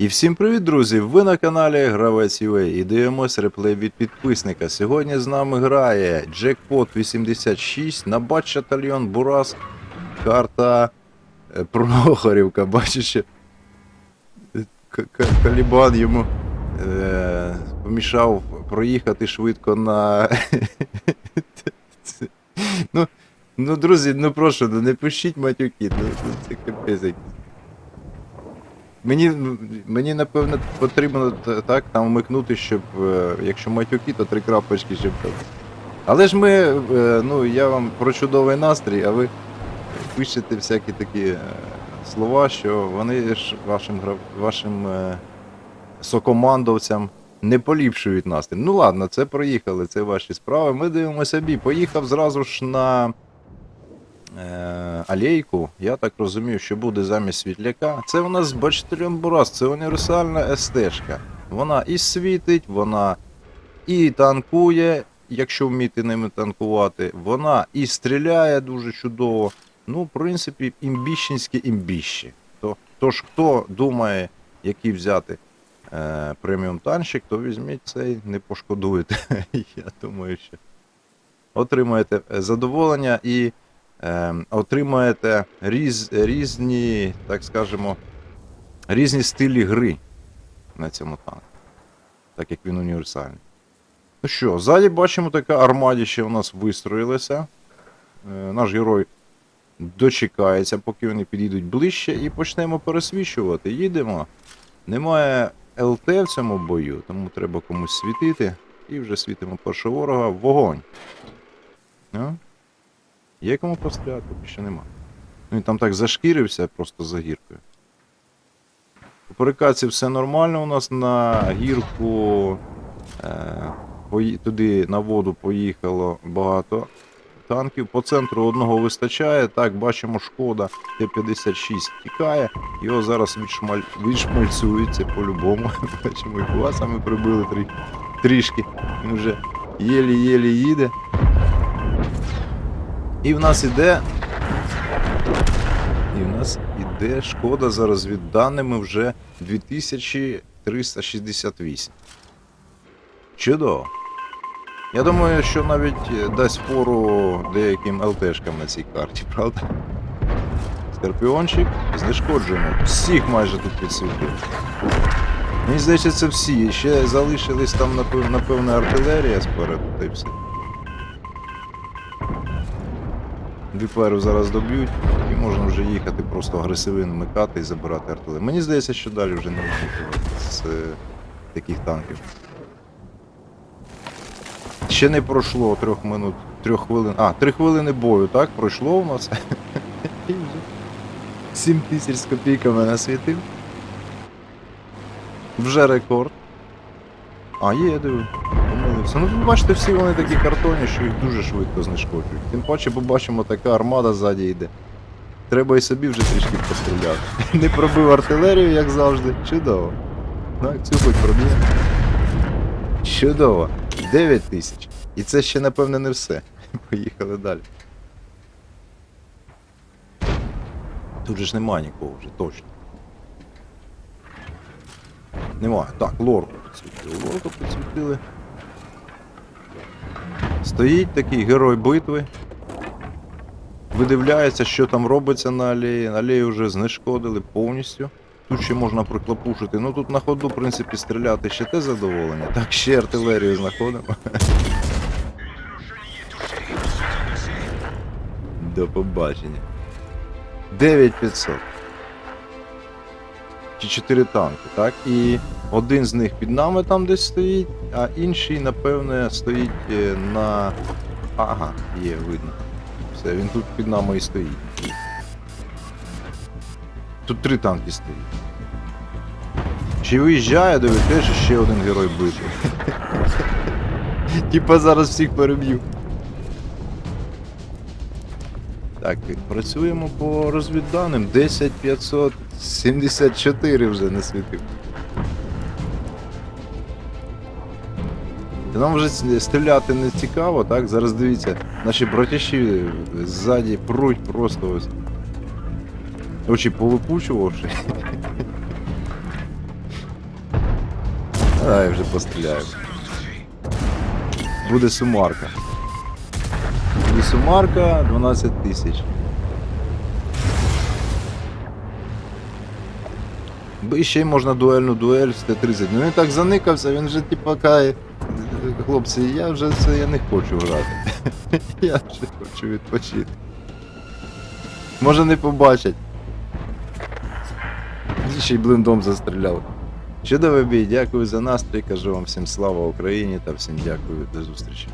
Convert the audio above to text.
І всім привіт, друзі! Ви на каналі Гравець UA і дивимось реплей від підписника. Сьогодні з нами грає Джекпот 86 на батальйон Бурас. Карта е, Прохорівка. Бачиш, Калібан йому е, помішав проїхати швидко на. ну, ну, друзі, ну прошу, ну не пишіть матюки, ну це капець. якийсь. Мені, мені напевно потрібно так там вмикнути, щоб е, якщо матюки, то три крапочки, щоб. Але ж ми, е, ну я вам про чудовий настрій, а ви пишете всякі такі е, слова, що вони ж вашим вашим сокомандовцям не поліпшують настрій. Ну ладно, це проїхали, це ваші справи. Ми дивимося бій. Поїхав зразу ж на алейку. Я так розумію, що буде замість світляка. Це у нас бачительон Бурас, це універсальна СТ-шка. Вона і світить, вона і танкує, якщо вміти ними танкувати. Вона і стріляє дуже чудово. Ну, в принципі, імбіщенські імбіщі. То, тож, хто думає, який взяти е, преміум танчик, то візьміть цей, не пошкодуєте. Я думаю, що отримаєте е, задоволення і е, отримаєте різ, різні, так скажемо, різні стилі гри на цьому танку. Так як він універсальний. Ну що, ззаді бачимо така армадіще у нас вистроїлася. Е, наш герой дочекається, поки вони підійдуть ближче, і почнемо пересвічувати. Їдемо. Немає ЛТ в цьому бою, тому треба комусь світити. І вже світимо першого ворога. Вогонь. А? Є кому постріляти, що нема. Ну він там так зашкірився просто за гіркою. У перекаці все нормально у нас на гірку. Е, пої- туди на воду поїхало багато танків. По центру одного вистачає. Так, бачимо, шкода Т-56 тікає. Його зараз відшмаль... відшмальцюється по-любому. Бачимо, і класами прибили трішки. Він вже єлі-єлі їде. І в нас іде. І в нас іде шкода за розвідданими вже 2368. Чудово. Я думаю, що навіть е, дасть фору деяким ЛТшкам на цій карті, правда? Скорпіончик, знешкоджуємо. Всіх майже тут підсвітив. Мені здається, це всі. Ще залишились там, напев- напевно, артилерія спереду, та й все. Віперу зараз доб'ють, і можна вже їхати просто агресивно вмикати і забирати артилерію. Мені здається, що далі вже не очікувати з е, таких танків. Ще не пройшло трьох минут, трьох хвилин. А, три хвилини бою, так? Пройшло у нас. 7 тисяч з копійками насвітив. Вже рекорд. А, є, диви. Помилився. Ну бачите, всі вони такі картонні, що їх дуже швидко знешкоджують. Тим паче побачимо, така армада ззаді йде. Треба і собі вже трішки постріляти. Не пробив артилерію, як завжди. Чудово. Так, цю хоч проб'є. Чудово. 9 тисяч. І це ще, напевне, не все. Поїхали далі. Тут же ж нема нікого вже, точно. Немає. Так, лорку підсвітили. Лорку підсвітили. Стоїть такий герой битви. Видивляється, що там робиться на алеї. Алею вже знешкодили повністю. Тут ще можна приклопушити. Ну тут на ходу, в принципі, стріляти ще те задоволення. Так, ще артилерію знаходимо. До побачення. 9500. Чи 4 танки, так? І один з них під нами там десь стоїть, а інший, напевне, стоїть е, на. Ага, є, видно. Все, він тут під нами і стоїть. Тут три танки стоїть. Чи виїжджає, диви, теж ще один герой битви. Типа зараз всіх переб'ю. Так, працюємо по розвідданим. 10574 вже насвітив. Та Нам вже стріляти не цікаво, так? Зараз дивіться, наші братяші ззаді пруть просто ось. Очі повипучувавши. Давай вже постріляємо. Буде сумарка. Буде сумарка 12 тисяч. І ще й можна дуельну дуель з Т-30. Ну він так заникався, він вже типа каже, хлопці, я вже це я не хочу грати. я вже хочу відпочити. Може не побачать. І Ще й блиндом застріляв. Чудовий бій, дякую за настрій, кажу вам всім слава Україні та всім дякую, до зустрічі.